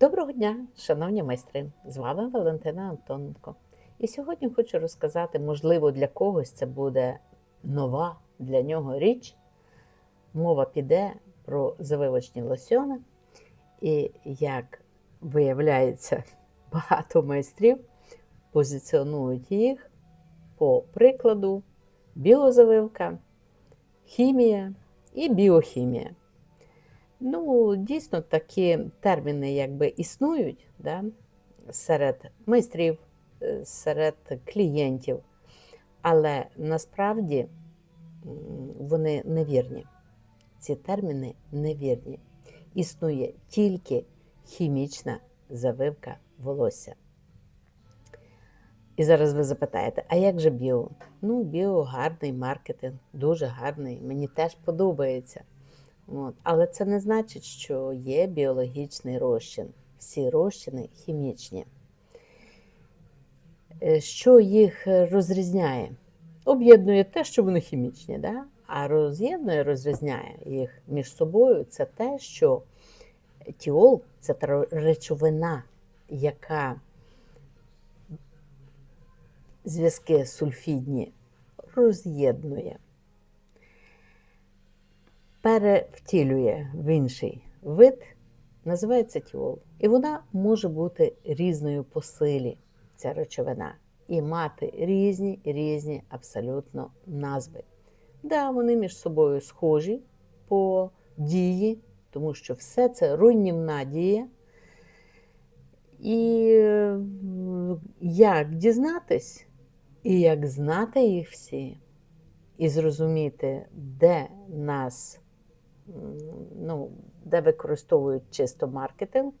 Доброго дня, шановні майстри! З вами Валентина Антоненко. І сьогодні хочу розказати, можливо, для когось це буде нова для нього річ. Мова піде про завивочні лосьони. І як виявляється, багато майстрів позиціонують їх по прикладу біозавивка, хімія і біохімія. Ну, дійсно, такі терміни якби існують да, серед майстрів, е, серед клієнтів, але насправді вони невірні. Ці терміни невірні. Існує тільки хімічна завивка волосся. І зараз ви запитаєте, а як же біо? Ну, біо гарний маркетинг, дуже гарний, мені теж подобається. От. Але це не значить, що є біологічний розчин. Всі розчини хімічні. Е, Що їх розрізняє? Об'єднує те, що вони хімічні, да? а роз'єднує, розрізняє їх між собою це те, що тіол це та речовина, яка зв'язки сульфідні роз'єднує перевтілює в інший вид, називається тіол. І вона може бути різною по силі, ця речовина, і мати різні різні абсолютно назви. Да, вони між собою схожі по дії, тому що все це руйнівна дія. І е, як дізнатись, і як знати їх всі, і зрозуміти, де нас ну, де використовують чисто маркетинг,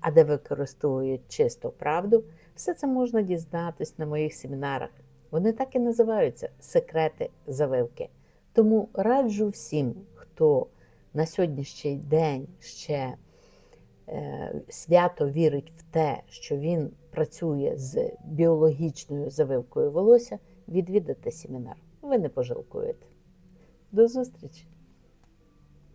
а де використовують чисто правду, все це можна дізнатись на моїх семінарах. Вони так і називаються секрети завивки. Тому раджу всім, хто на сьогоднішній день ще е, свято вірить в те, що він працює з біологічною завивкою волосся, відвідати семінар. Ви не пожалкуєте. До зустрічі!